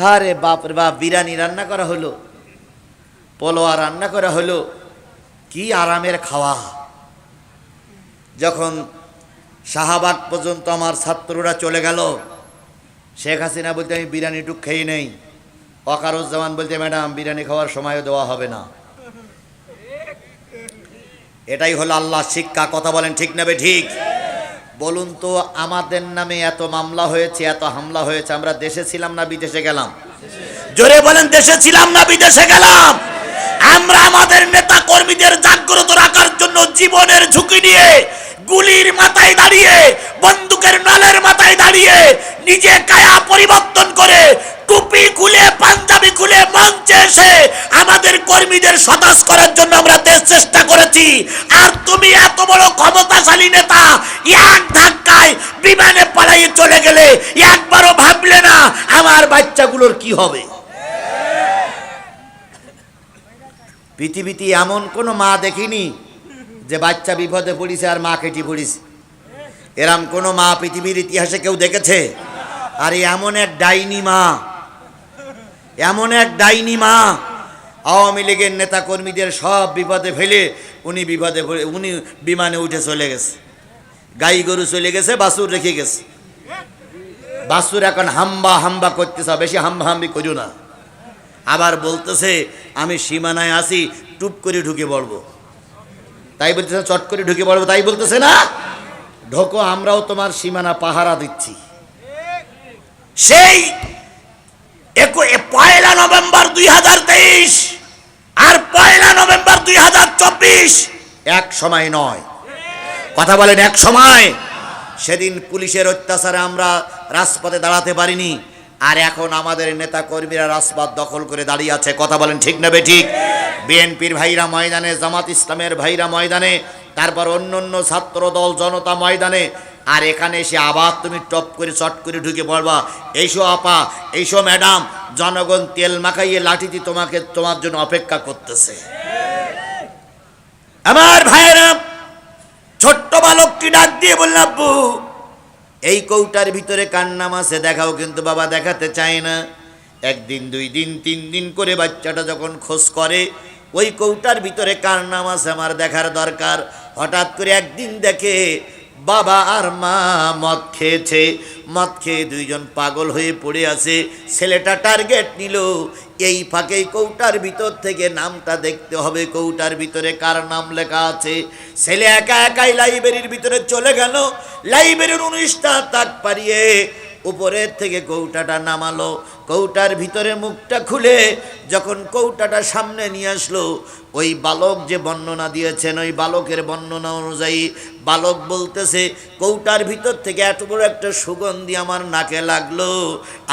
হারে বাপ রে বাপ, বিরিয়ানি রান্না করা হলো, পোলোয়া রান্না করা হলো, কি আরামের খাওয়া। যখন শাহাবাগ পর্যন্ত আমার ছাত্ররা চলে গেল, শেখ হাসিনা বলতে আমি বিরিয়ানি টুক খেয়ে নেই। ওয়াকারুজ্জামান বলতে, ম্যাডাম, বিরিয়ানি খাওয়ার সময়ও দেওয়া হবে না। এটাই হলো আল্লাহ শিক্ষা, কথা বলেন ঠিক নেবে ঠিক? বলুন তো, আমাদের নামে এত মামলা হয়েছে, এত হামলা হয়েছে, আমরা দেশে ছিলাম না বিদেশে গেলাম? জোরে বলেন, দেশে ছিলাম না বিদেশে গেলাম? আমরা আমাদের নেতা কর্মীদের জাগ্রত রাখার জন্য জীবনের ঝুঁকি নিয়ে, গুলির মাথায় দাঁড়িয়ে, বন্দুকের নলের মাথায় দাঁড়িয়ে, নিজে কায়া পরিবর্তন করে, টুপি আমাদের কর্মীদের সতাশ করার জন্য আমরা দেশ চেষ্টা করেছি। আর তুমি এত বড় ক্ষমতাশালী নেতা, এক ধাক্কায় বিমানে পালাইয়ে চলে গেলে একবারও ভাবলে না আমার বাচ্চাগুলোর কি হবে। পৃথিবীতে এমন কোনো মা দেখিনি যে বাচ্চা বিপদে পড়িছে আর মা কেটি পড়িছে। এরম কোনো মা পৃথিবীর ইতিহাসে কেউ দেখেছে? আর এমন এক ডাইনি মা, এমন এক ডাইনি মা আওয়ামী লীগের নেতা কর্মীদের সব বিপদে ফেলে উনি বিপদে উনি বিমানে উঠে চলে গেছে। গাই গরু চলে গেছে বাসুর রেখে গেছে। বাসুর এখন হাম্বা হাম্বা করতেছে বেশি হাম্বা হাম্বি করিও না। আবার বলতেছে, আমি সীমানায় আসি টুপ করে ঢুকে পড়ব। তাই বলতেছে, চট করে ঢুকে পড়ব, তাই বলতেছে না? ঢোকো, আমরাও তোমার সীমানা পাহারা দিচ্ছি। সেই পয়লা নভেম্বর দুই হাজার তেইশ আর পয়লা নভেম্বর দুই হাজার চব্বিশ। এক সময় নয়। কথা বলেন এক সময়। সেদিন পুলিশের অত্যাচারে আমরা রাজপথে দাঁড়াতে পারিনি। আর এখন আমাদের নেতা কর্মীরা রাজপথ দখল করে দাঁড়িয়ে আছে। কথা বলেন ঠিক নেবে ঠিক? বিএনপির ভাইরা ময়দানে, জামাত ইসলামের ভাইরা ময়দানে, তারপর অন্য অন্য ছাত্র দল জনতা ময়দানে আর এখানে এসে আবার তুমি টপ করে, চট করে ঢুকে পড়বা। এইসো আপা এইসো ম্যাডাম, জনগণ তেল মাখাইয়ে লাঠিটি তোমাকে, তোমার জন্য অপেক্ষা করতেছে। আমার ভাইয়েরা, ছোট্ট বালকটি ডাক দিয়ে বলল, আব্বু, এই কৌটার ভিতরে কার নাম আছে? দেখাও কিন্তু, বাবা দেখাতে চায় না। একদিন, দুই দিন, তিন দিন করে বাচ্চাটা যখন খোঁজ করে, ওই কৌটার ভিতরে কার নাম আছে আমার দেখার দরকার। হঠাৎ করে একদিন দেখে বাবা আর মা মদ খেয়েছে। মদ খেয়ে দুইজন পাগল হয়ে পড়ে আছে। ছেলেটা টার্গেট নিল। এই ফাঁকে কৌটার ভিতর থেকে নামটা দেখতে হবে। কৌটার ভিতরে কার নাম লেখা আছে? ছেলে একা একাই লাইব্রেরির ভিতরে চলে গেল। লাইব্রেরির অনুষ্ঠান তাক পারিয়ে উপরের থেকে কৌটাটা নামালো, কৌটার ভিতরে মুখটা খুলে যখন কৌটাটা সামনে নিয়ে আসলো, ওই বালক যে বর্ণনা দিয়েছেন, ওই বালকের বর্ণনা অনুযায়ী বালক বলতেছে, কৌটার ভিতর থেকে এত বড় একটা সুগন্ধি আমার নাকে লাগল,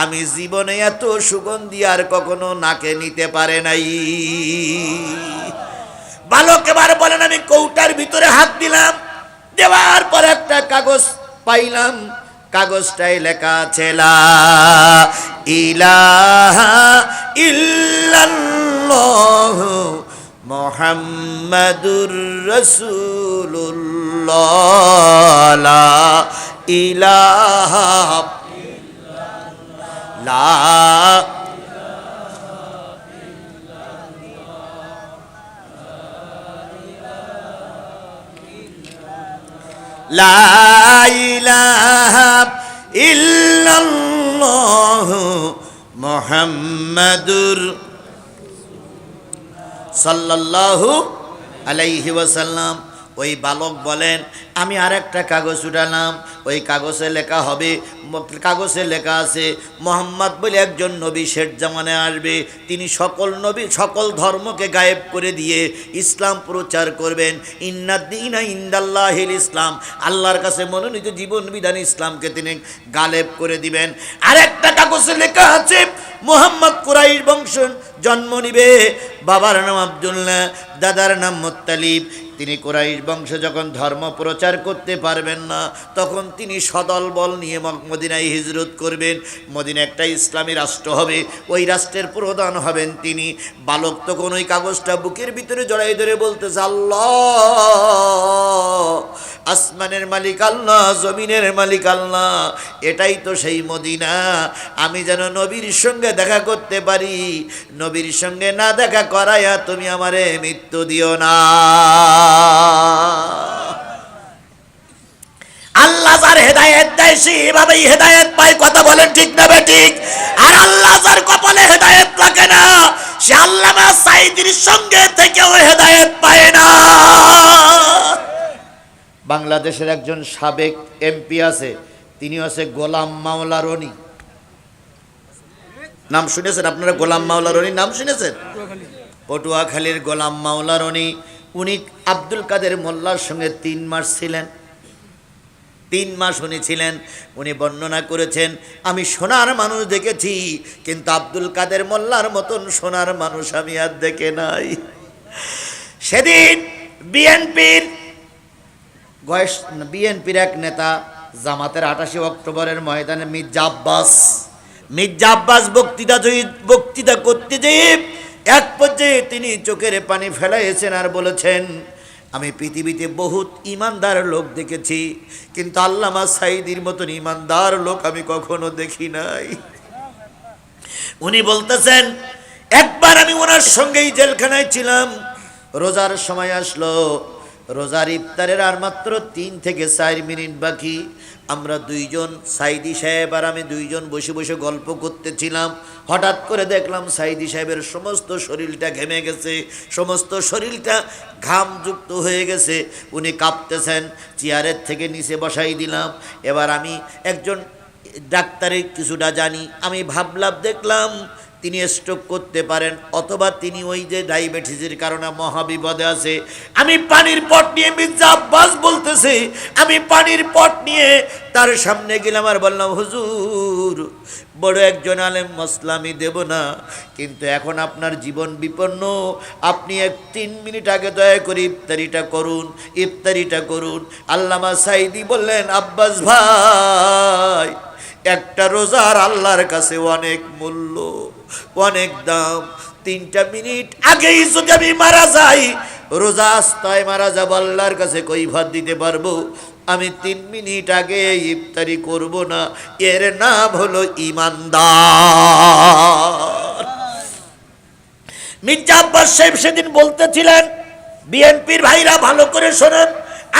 আমি জীবনে এত সুগন্ধি আর কখনো নাকে নিতে পারে নাই। বালক এবার বলেন, আমি কৌটার ভিতরে হাত দিলাম, দেওয়ার পর একটা কাগজ পাইলাম। কাগজটাই লেখা আছে লা মোহাম্মদুর রসুল্লাহ ইলা লাইলা মোহাম্মদুর সাল্লাল্লাহু আলাইহি ওয়াসাল্লাম। ওই বালক বলেন আমি আর একটা কাগজ উঠালাম। ওই কাগজে লেখা হবে, কাগজে লেখা আছে, মোহাম্মদ বলে একজন নবী শেঠ জামানে আসবে। তিনি সকল নবী, সকল ধর্মকে গায়েব করে দিয়ে ইসলাম প্রচার করবেন। ইন্নাদ্দিনা ইন্দাল্লাহিল ইসলাম। আল্লাহর কাছে মনোনীত জীবন বিধান ইসলামকে তিনি গালেব করে দিবেন। আরেকটা কাগজে লেখা আছে, মোহাম্মদ কুরাইশ বংশ জন্ম নিবে। বাবার নাম আব্দুল্লাহ, দাদার নাম মোত্তালিব তিনি কোরাইশ বংশ যখন ধর্ম প্রচার করতে পারবেন না। তখন তিনি সদল বল নিয়ে মদিনায় হিজরত করবেন। মদিনা একটা ইসলামী রাষ্ট্র হবে। ওই রাষ্ট্রের প্রধান হবেন তিনি। বালক তখন ওই কাগজটা বুকের ভিতরে জড়াই ধরে বলতে আল্লাহ, আসমানের মালিক আল্লাহ, জমিনের মালিক আল্লাহ, এটাই তো সেই মদিনা। আমি যেন নবীর সঙ্গে দেখা করতে পারি। নবীর সঙ্গে না দেখা করাইয়া তুমি আমারে মৃত্যু দিও না। আল্লাহ যার হেদায়েত দেয় সেভাবেই হেদায়েত পায়। কথা বলেন ঠিক না ঠিক? আর আল্লাহ যার কপালে হেদায়েত লাগে না, সে আল্লামা সাইদির সঙ্গে থেকেও হেদায়েত পায় না। বাংলাদেশের একজন সাবেক এমপি আছে, তিনি হচ্ছে গোলাম মাওলা রনি। নাম শুনেছেন আপনারা গোলাম মাওলা রনির নাম শুনেছেন? পটুয়াখালীর গোলাম মাওলা রনি। উনি আব্দুল কাদের মোল্লার সঙ্গে তিন মাস ছিলেন। তিন মাস উনি ছিলেন, উনি বর্ণনা করেছেন, আমি সোনার মানুষ দেখেছি, কিন্তু আব্দুল কাদের মোল্লার মতন সোনার মানুষ আমি আর দেখে নাই। সেদিন বিএনপির গয়েশ, বিএনপির এক নেতা জামাতের আটাশি অক্টোবরের ময়দানে মির্জা আব্বাস মির্জা আব্বাস বক্তৃতা বক্তৃতা করতে যেয়ে এক পর্যায়ে তিনি চোখের পানি ফেলাইয়েছেন আর বলেছেন আমি পৃথিবীতে বহুত ইমানদার লোক দেখেছি, কিন্তু আল্লামা সাইদির মতন ইমানদার লোক আমি কখনো দেখি নাই। উনি বলতেছেন, একবার আমি ওনার সঙ্গেই জেলখানায় ছিলাম, রোজার সময় আসলো রোজার ইফতারের আর মাত্র তিন থেকে চার মিনিট বাকি। আমরা দুইজন, সাইদি সাহেব আর আমি দুইজন বসে বসে গল্প করতেছিলাম। হঠাৎ করে দেখলাম সাইদি সাহেবের সমস্ত শরীরটা ঘেমে গেছে, সমস্ত শরীরটা ঘামযুক্ত হয়ে গেছে। উনি কাঁপতেছেন, চেয়ারের থেকে নিচে বসাই দিলাম। এবার আমি একজন ডাক্তারের কিছুটা জানি। আমি ভাবলাম, দেখলাম তিনি স্ট্রোক করতে পারেন, অথবা তিনি ওই যে ডায়াবেটিসের কারণে মহাবিপদে আছে। আমি পানির পট নিয়ে মির্জা আব্বাস বলতেছে, আমি পানির পট নিয়ে তার সামনে গেলাম আর বললাম, হুজুর, বড় একজন আলেম মসলামি দেব না, কিন্তু এখন আপনার জীবন বিপন্ন। আপনি এক তিন মিনিট আগে দয়া করে ইফতারিটা করুন ইফতারিটা করুন। আল্লামা সাইদি বললেন, আব্বাস ভাই, একটা রোজার আল্লাহর কাছে অনেক মূল্য। অনেক দাম। তিনটা মিনিট আগেই যদি আমি মারা যাই, রোজা আস্তায় মারা যাব, আল্লাহর কাছে কই ভাত দিতে পারব। আমি তিন মিনিট আগে ইফতারি করব না। এর নাম হলো ইমানদার। মির্জা আব্বাস সাহেব সেদিন বলতেছিলেন, বিএনপির ভাইরা ভালো করে শোনেন,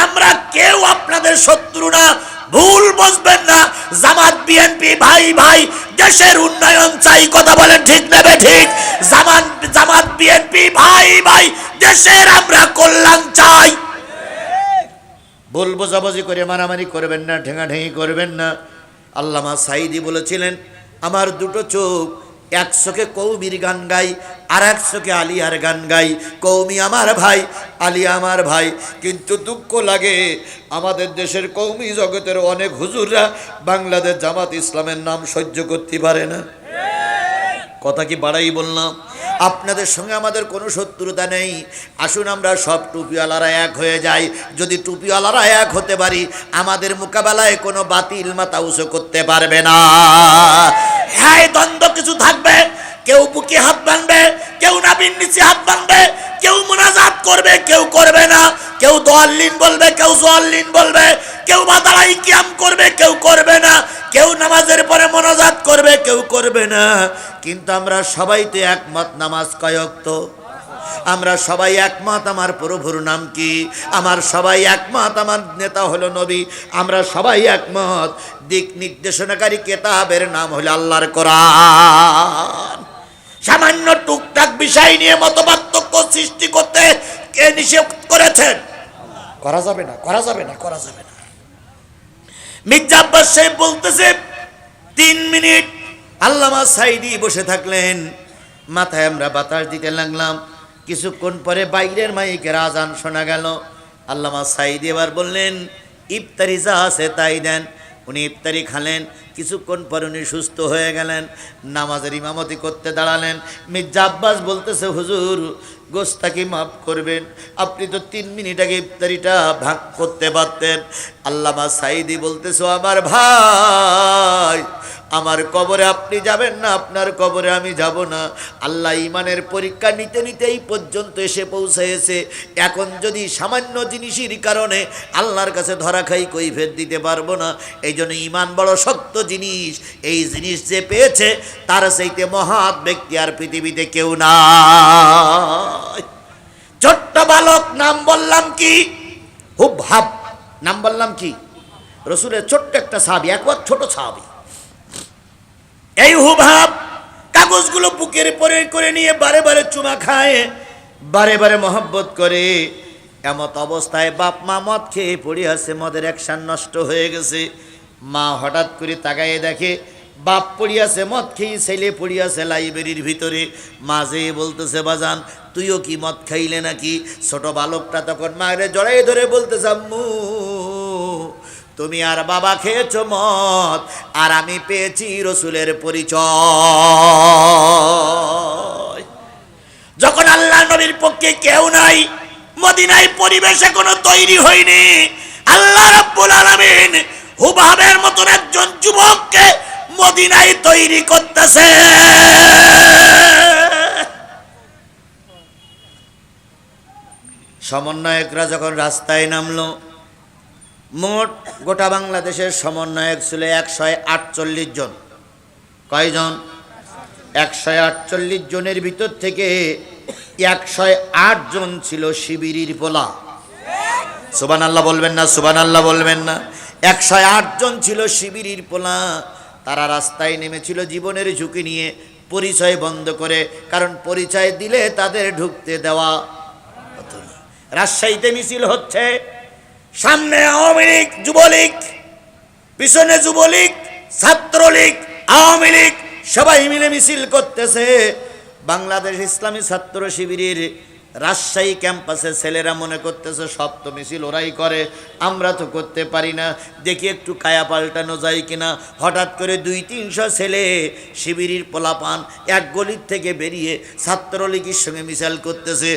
আমরা কেউ আপনাদের শত্রু না ভুল বুঝবেন না। জামাত বিএনপি ভাই ভাই, দেশের উন্নয়ন চাই, কথা বলেন ঠিক নেবে ঠিক? জামাত জামাত বিএনপি ভাই ভাই, দেশের আমরা কল্যাণ চাই। ভুল বোঝাবুঝি করে মারামারি করবেন না, ঠেঙাঠেঙি করবেন না। আল্লামা সাইদি বলেছিলেন, আমার দুটো চোখ এক চোখে কৌমির গান গাই আর একশোকে আলিয়ার গান গাই। কৌমি আমার ভাই আলিয়া আমার ভাই, কিন্তু দুঃখ লাগে আমাদের দেশের কৌমি জগতের অনেক হুজুররা বাংলাদেশ জামাত ইসলামের নাম সহ্য করতে পারে না। কথা কি বাড়াই বললাম? আপনাদের সঙ্গে আমাদের কোনো শত্রুতা নেই। আসুন আমরা সব টুপিওয়ালারা এক হয়ে যাই। যদি টুপিওয়ালারা এক হতে পারি, আমাদের মোকাবেলায় কোনো বাতিল মাথা উঁচু করতে পারবে না। হ্যাঁ দ্বন্দ্ব কিছু থাকবে। কেউ বুকে হাত বানবে, কেউ নাবির নিচে হাত বানবে, কেউ মোনাজাত করবে, কেউ করবে না। কেউ দোয়াল্লিন বলবে, কেউ জোয়াল্লিন বলবে, কেউ বা দাঁড়াই কিয়াম করবে, কেউ করবে না। কেউ নামাজের পরে মনোজাত করবে, কেউ করবে না। কিন্তু আমরা সবাই তো একমত নামাজ কয়ক্ত আমরা সবাই একমত আমার প্রভুর নাম কি? আমার সবাই একমত আমার নেতা হলো নবী। আমরা সবাই একমত। দিক নির্দেশনাকারী কেতাবের নাম হলো আল্লাহর কোরআন। সামান্য টুকটাক বিষয় নিয়ে মতপার্থক্য সৃষ্টি করতে কে নিষেধ করেছেন? করা যাবে না, করা যাবে না, করা যাবে না। মির্জা সাহেব বলতেছে, তিন মিনিট আল্লামা সাইদি বসে থাকলেন। মাথায় আমরা বাতাস দিতে লাগলাম। কিছুক্ষণ পরে বাইরের মাইকের আজান শোনা গেল। আল্লামা সাইদি এবার বললেন, ইফতারি যা আছে তাই দেন। উনি ইফতারি খালেন, কিছুক্ষণ পর উনি সুস্থ হয়ে গেলেন, নামাজের ইমামতি করতে দাঁড়ালেন। মির্জা আব্বাস বলতেছে, হুজুর গোস্তাকি মাফ করবেন? আপনি তো তিন মিনিট আগে ইফতারিটা ভাগ করতে পারতেন। আল্লামা সাইদি বলতেছো আমার ভাই আমার কবরে আপনি যাবেন না, আপনার কবরে আমি যাব না। আল্লাহ ইমানের পরীক্ষা নিতে নিতে এই পর্যন্ত এসে পৌঁছেছে। এখন যদি সামান্য জিনিসের কারণে আল্লাহর কাছে ধরা খাই কৈফের দিতে পারব না। এই জন্য ইমান বড় শক্ত জিনিস। এই জিনিস যে পেয়েছে, তার সেইতে মহাৎ ব্যক্তি আর পৃথিবীতে কেউ না ছোট্ট বালক, নাম বললাম কি? খুব ভাব নাম বললাম কি? রসুলের ছোট্ট একটা সাবি একবার ছোট সাবি এই হুভাব কাগজগুলো বুকের পরে করে নিয়ে বারে বারে চুমা খায়, বারে বারে মহব্বত করে। এমত অবস্থায় বাপ মা মদ খেয়ে পড়ে আছে, মদের একসান নষ্ট হয়ে গেছে। মা হঠাৎ করে তাকায়ে দেখে, বাপ পড়িয়াছে মদ খেয়ে ছেলে পড়িয়াছে লাইব্রেরির ভিতরে। মাঝে বলতেছে, বাজান, তুইও কি মদ খাইলে নাকি? ছোট বালকটা তখন মায়ের জড়াই ধরে বলতেছে, আম্মু তুমি আর বাবা খেয়েছো মদ, আর আমি পেয়েছি রসুলের পরিচয়। যখন আল্লাহ নবীর পক্ষে কেউ নাই, মদিনায় পরিবেশে কোনো তৈরি হয়নি, আল্লাহ রাব্বুল আলামিন হুবাবের মতন একজন যুবককে মদিনায় তৈরি করতেছে। সমন্বয়করা যখন রাস্তায় নামলো মোট গোটা বাংলাদেশের সমন্বয়ক ছিল একশো আটচল্লিশ জন। কয়জন? একশো আটচল্লিশ জনের ভিতর থেকে একশো আট জন ছিল শিবিরির পোলা। সুবান আল্লাহ বলবেন না সুবান আল্লাহ বলবেন না। একশো আট জন ছিল শিবিরির পোলা। তারা রাস্তায় নেমেছিল জীবনের ঝুঁকি নিয়ে, পরিচয় বন্ধ করে, কারণ পরিচয় দিলে তাদের ঢুকতে দেওয়া রাজশাহীতে মিছিল হচ্ছে। সামনে আওয়ামী লীগ, যুবলীগ, পিছনে যুবলীগ, ছাত্রলীগ, আওয়ামী লীগ, সবাই মিলে মিছিল করতেছে। বাংলাদেশ ইসলামী ছাত্র শিবিরের রাজশাহী ক্যাম্পাসে ছেলেরা মনে করতেছে, সব তো মিছিল ওরাই করে, আমরা তো করতে পারি না। দেখি একটু কায়া পাল্টানো যায় কিনা। হঠাৎ করে দুই তিনশো ছেলে শিবিরের পোলাপান এক গলির থেকে বেরিয়ে ছাত্রলীগের সঙ্গে মিছিল করতেছে।